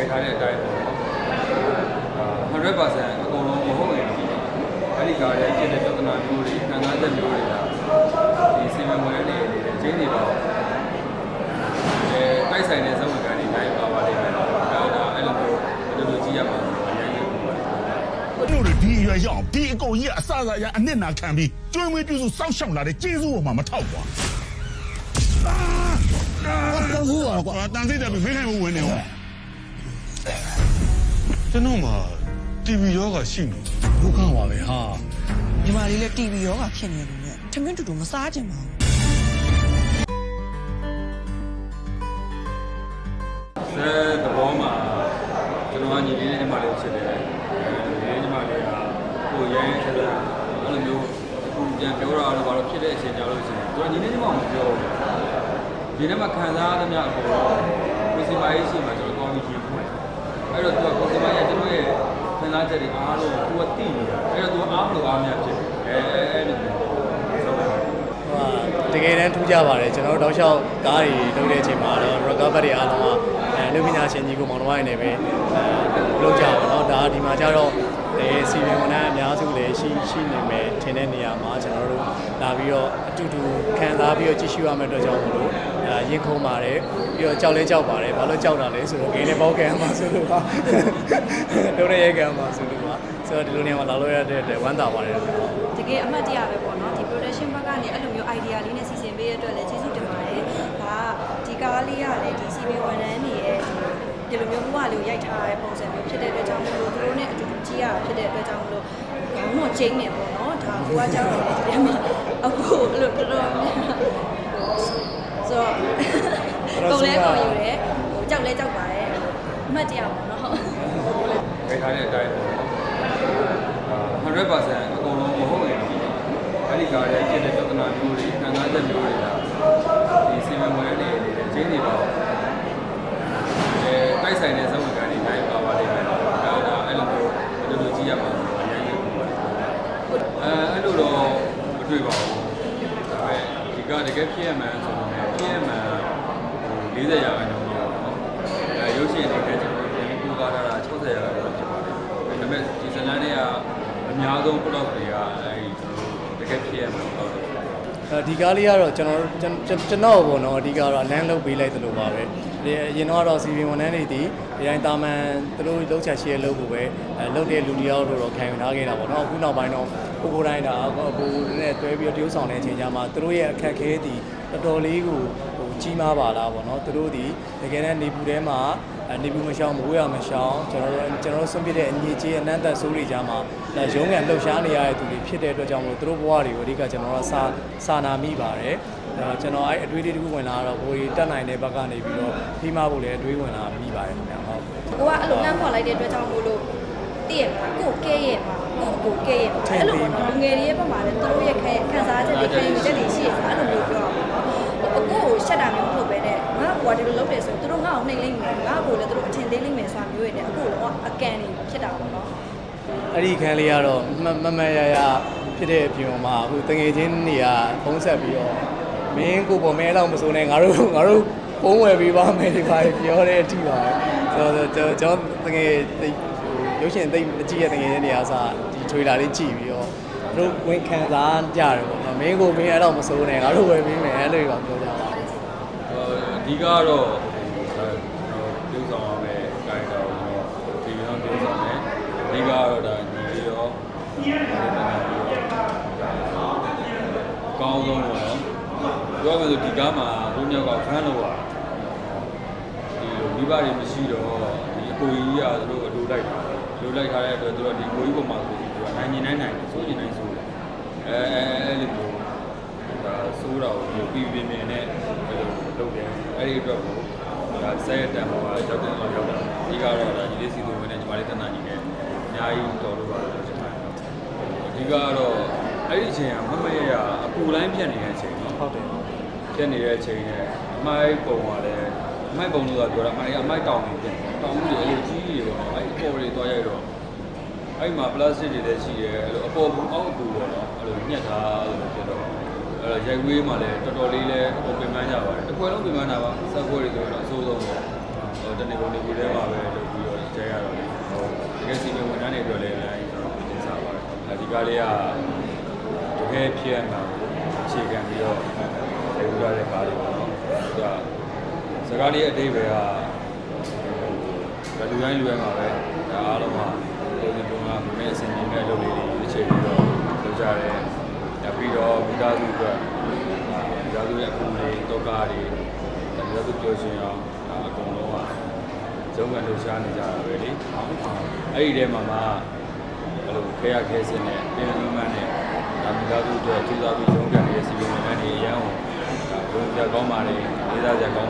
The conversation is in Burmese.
ခိုင်းထားတဲ့အတိုင်းပေါ့နော်အာ100%အကုန်လုံးမဟုတ်ရင်အဲ့ဒီကားရဲ့ဖြစ်တဲ့ပြဿနာမျိုးတွေခံစားချက်မျိုးတွေကဒီစီမံဝင်နေနေတဲ့ချင်းတွေပေါ့အဲတိုက်ဆိုင်တဲ့ဇဝင်ကန်တွေနိုင်ပါပါလိမ့်မယ်ဒါဒါအဲ့လိုမျိုးဒီလိုကြည့်ရမှာအရင်ကတို့တွေဒီအရွယ်ရောက်ဒီအကုန်ကြီးကအစအစရအနစ်နာခံပြီးကျွေးမွေးပြုစုစောင့်ရှောက်လာတဲ့ကျေးဇူးပေါ်မှာမထောက်ကွာတန်ဖိုးပါကွာတန်စိတ်တယ်ပြီးဖိခိုင်မှုဝင်နေဟော ကျွန်တော်မှာ TV ရောဂါရှိနေဒုက္ခပါပဲဟာညီမလေးလည်း TV ရောဂါဖြစ်နေတယ်လို့ထမင်းတူတူမစားကြင်ပါဘူးဆဲသဘောမှာကျွန်တော်ကညီလေးနဲ့ညီမလေးကိုချစ်တယ်အဲဒီညီမလေးကကိုရဲရဲဆက်ဆက်အဲ့လိုမျိုးအခုပြန်ပြောတာတော့ဘာလို့ဖြစ်တဲ့အချိန်ကြောက်လို့ရှိရင်သူကညီလေးညီမမပြောဘူးဒီနေ့မှခံစားရသမျှအပေါ်ကိုစီမာရေးရှိမှကျွန်တော်ကောင်းပြီးရေးဖွင့် အဲ့တော့သူကကိုစီမာရဲ့ကျွန်တော်ရဲ့ခံစားချက်တွေအားလုံးသူကသိနေတာအဲ့တော့သူအားမလို့အားများဖြစ်တယ်အဲအဲ့လိုမျိုးဆိုတော့ဟိုတကယ်တမ်းထူးကြပါတယ်ကျွန်တော်တို့တောက်လျှောက်ကားတွေလုပ်တဲ့အချိန်မှာတော့ recover တွေအားလုံးကအဲလူပညာရှင်ကြီးကိုမောင်နှမတွေနဲ့ပဲအဲလုပ်ကြပါတော့ဒါဒီမှာကျတော့အဲစီဗီဝန်ထမ်းအများစုလည်းရှိရှိနေမယ်ထင်တဲ့နေရာမှာကျွန်တော်တို့လာပြီးတော့အတူတူခံစားပြီးတော့ကြည့်ရှုရမယ့်အတွက်ကြောင့်မလို့အဲ ရင်ခုန်ပါတယ်ပြီးတော့ကြောက်လဲကြောက်ပါတယ်ဘာလို့ကြောက်တာလဲဆိုတော့ဂိမ်းနဲ့ပေါက်ကံမှာဆိုလို့ပါလုံးနဲ့ရဲကံမှာဆိုလို့ပါဆိုတော့ဒီလိုနေရာမှာလာလို့ရတဲ့အတွက်ဝမ်းသာပါတယ်ခင်ဗျာတကယ်အမှတ်တရပဲပေါ့နော်ဒီ production ဘက်ကနေအဲ့လိုမျိုး idea လေးနဲ့စီစဉ်ပေးရတဲ့အတွက်လည်းကျေးဇူးတင်ပါတယ်ဒါကဒီကားလေးကလည်းဒီ CV ဝန်ထမ်းတွေရဲ့ဒီလိုမျိုးဘဝလေးကိုရိုက်ထားတဲ့ပုံစံမျိုးဖြစ်တဲ့အတွက်ကြောင့်မလို့သူတို့နဲ့အတူတူကြည့်ရတာဖြစ်တဲ့အတွက်ကြောင့်မလို့ခေါင်းတော့ကျင်းနေပေါ့နော်ဒါကိုကကြောက်တယ်ဒီထဲမှာအခုအဲ့လိုတော်တော် ဆိုတော့ပုံလဲပုံယူတယ်ဟိုကြောက်လဲကြောက်ပါတယ်အမှတ်တရပေါ့နော်ဟုတ်ခိုင်းထားတဲ့အတိုင်းပေါ့နော်အာ100%အကုန်လုံးမဟုတ်ရင်အဲ့ဒီကားရဲ့ဖြစ်တဲ့ပြဿနာမျိုးတွေခံစားချက်မျိုးတွေကဒီစီမံဝင်နေနေတဲ့ချင်းတွေပေါ့အဲတိုက်ဆိုင်တဲ့ဇဝင်ကန်တွေနိုင်ပါပါလိမ့်မယ်ဒါဒါအဲ့လိုမျိုးဒီလိုကြည့်ရမှာအရင်ကအဲအဲ့လိုတော့မတွေ့ပါဘူးဒါပေမဲ့ဒီကတကယ်ဖြစ်ရမှန်းဆိုတော့ ဖြစ်ရမှန်းဟို40ရာခိုင်နှုန်းတော့နော်အဲရုပ်ရှင်တွေကကျွန်တော်ပြန်ပြီးပူကားထားတာ60ရာခိုင်နှုန်းဖြစ်ပါတယ်ဒါပေမဲ့ဒီဇလန်တွေကအများဆုံး product တွေကအဲဒီတကယ်ဖြစ်ရမှန်းတော့တယ်အဲဒီကားလေးကတော့ကျွန်တော်ကျွန်ကျွန်ကျွန်တော်ပေါ့နော်အဓိကတော့လမ်းလုတ်ပေးလိုက်သလိုပါပဲ ဒီအရင်တော့စီဗီဝန်ထမ်းတွေဒီဒီတိုင်းတာမန်သူတို့လှုပ်ချာရှိရလှုပ်ဖို့ပဲအဲလှုပ်တဲ့လူတယောက်တို့တော့ခံယူထားခဲ့တာပေါ့နော်အခုနောက်ပိုင်းတော့ကိုကိုတိုင်းဒါအကူနဲ့တွဲပြီးတော့တရုပ်ဆောင်တဲ့အချိန်ကျမှသူတို့ရဲ့အခက်ခဲဒီတော်တော်လေးကိုဟိုကြီးမားပါလားပေါ့နော်သူတို့ဒီတကယ်တမ်းနေပူထဲမှာနေပူမရှောင်မဝေးရမရှောင်ကျွန်တော်တို့ကျွန်တော်တို့ဆွန့်ပစ်တဲ့အငြိကြီးအနန္တဆိုးတွေကြားမှာရုံးကန်လှုပ်ရှားနေရတဲ့သူတွေဖြစ်တဲ့အတွက်ကြောင့်မို့သူတို့ဘဝတွေကိုအဓိကကျွန်တော်တို့စာစာနာမိပါတယ်အဲ ကျွန်တော်အဲ့အတွေးလေးတစ်ခုဝင်လာတော့ဘိုးကြီးတက်နိုင်တဲ့ဘက်ကနေပြီးတော့ဖိမဖို့လည်းအတွေးဝင်လာမိပါတယ်ခင်ဗျာဟုတ်ကိုကအဲ့လိုလမ်းခေါ်လိုက်တဲ့အတွက်ကြောင့်မို့လို့တည့်ရမှာကိုကဲရဲ့မှာကိုကိုကဲရဲ့မှာအဲ့လိုပေါ့နော်လူငယ်တွေရဲ့ဘက်မှာလည်းသူတို့ရဲ့ခံခံစားချက်တွေခံယူချက်တွေရှိရတာအဲ့လိုမျိုးပြောအောင်ပေါ့နော်အကိုကိုရှက်တာမျိုးမဟုတ်ပဲနဲ့ငါ့ကိုကဒီလိုလုပ်တယ်ဆိုသူတို့ငါ့ကိုနှိမ်လိမ့်မယ်ငါ့ကိုလည်းသူတို့အထင်သေးလိမ့်မယ်ဆိုတာမျိုးရတဲ့အကိုလုံးကအကန်နေဖြစ်တာပေါ့နော်အဲ့ဒီခန်းလေးကတော့မမမရရဖြစ်တဲ့အပြင်မှာအခုတငယ်ချင်းတွေကဖုံးဆက်ပြီးတော့ မင်းကိုပေါ်မဲတော့မစိုးနဲ့ငါတို့ငါတို့ဖုံးဝယ်ပေးပါမယ်ဒီပါပြောတဲ့အထိပါပဲဆိုတော့ကျွန်တော်တငယ်ရုပ်ရှင်သိမကြည့်ရတဲ့တငယ်ချင်းတွေကစဒီထွေလာလေးကြည့်ပြီးတော့တို့ဝင်ခံစားကြတယ်ပေါ့နော်မင်းကိုမင်းအဲ့တော့မစိုးနဲ့ငါတို့ဝယ်ပေးမယ်အဲ့လိုပါပြောကြပါအဓိကတော့ပြုဆောင်ရမယ်ကိုင်တော်ရောဒီရောပြုဆောင်မယ်အဓိကတော့ဒါညီရောကောင်းဆုံးပေါ့နော် ပြောရမယ်ဆိုဒီကားမှာဘုံမြောက်ကဖမ်းလို့ရဒီလိုမိဘတွေမရှိတော့ဒီအကိုကြီးကသူတို့အလိုလိုက်တာလိုလိုက်ထားတဲ့အတွက်သူတို့ဒီကိုကြီးပုံမှာဆိုပြီးသူကနိုင်နေနိုင်နိုင်ဆိုရင်နိုင်ဆိုတယ်အဲအဲအဲလိုမျိုးဒါဆိုးတာကိုပြီးပြင်းပြင်းနဲ့အဲ့လိုလုပ်တယ်အဲ့ဒီအတွက်ကိုဒါဆက်ရတံမှာရောက်တဲ့လောက်ရောက်တာဒီကတော့ဒါညီလေးစီသူဝင်နေညီမလေးတနာညီနဲ့အများကြီးတော်လို့ပါတယ်ကျွန်တော်အဓိကတော့ အဲ့ဒီအချိန်ကမမရရအပူလိုင်းပြတ်နေတဲ့အချိန်နော်ဟုတ်တယ်ပြတ်နေတဲ့အချိန်နဲ့အမိုက်ပုံကလည်းအမိုက်ပုံလို့ကပြောတာအမိုက်အမိုက်တောင်နေပြတ်တောင်မှုတွေအလိုကြီးတွေပေါ့အဲ့အပေါ်တွေတွားရိုက်တော့အဲ့မှာ plastic တွေလည်းရှိတယ်အဲ့လိုအပေါ်ဘူးအောက်အပူပေါ့နော်အဲ့လိုညှက်တာလို့ပြောတော့အဲ့ရိုက်ဝေးမှာလည်းတော်တော်လေးလည်းဟိုပင်ပန်းကြပါတယ်တစ်ခွဲလုံးပင်ပန်းတာပါဆက်ခွဲတွေဆိုတော့အဆိုးဆုံးပေါ့ဟိုတနေကုန်နေပြီးထဲမှာပဲလုပ်ပြီးတော့ကျဲရတော့လေဟိုတကယ်စီမံဝန်ထမ်းတွေအတွက်လည်းအများကြီးကျွန်တော်ပြင်ဆင်စားပါတယ်အဓိကလေးက ဖြစ်ရမှာအခြေခံပြီးတော့ဒေဝရတဲ့ကားလေးပေါ့နော်ဒါစကားလေးအတိတ်ပဲကဘယ်လူတိုင်းလူတိုင်းမှာပဲဒါအားလုံးမှာဒီလိုပုံကမင်းအစီအစဉ်နဲ့လုပ်လေးတွေအခြေပြီးတော့လုပ်ကြတယ်ဒါပြီးတော့မိသားစုအတွက်မိသားစုရဲ့အခုလေးတော့ကားတွေဒါမိသားစုပြောရှင်အောင်ဒါအကုန်လုံးကဇုံးကန်လှူရှားနေကြတာပဲလေအဲ့ဒီထဲမှာမှအဲ့လိုခဲရခဲစင်းနဲ့ပြင်လုံးမှန်းနဲ့ဒါ မိသားစုအတွက်ကျေးဇူးအပြီးရုံးကန်နေတဲ့စီပင်ဝန်ထမ်းတွေအရန်ကိုဒါဘုံပြကောင်းပါလေလေးစားကြကောင်းပါလေဆိုတော့ကျွန်တော်တို့ပေါ်လင်းအောင်ရိုက်ပြတာ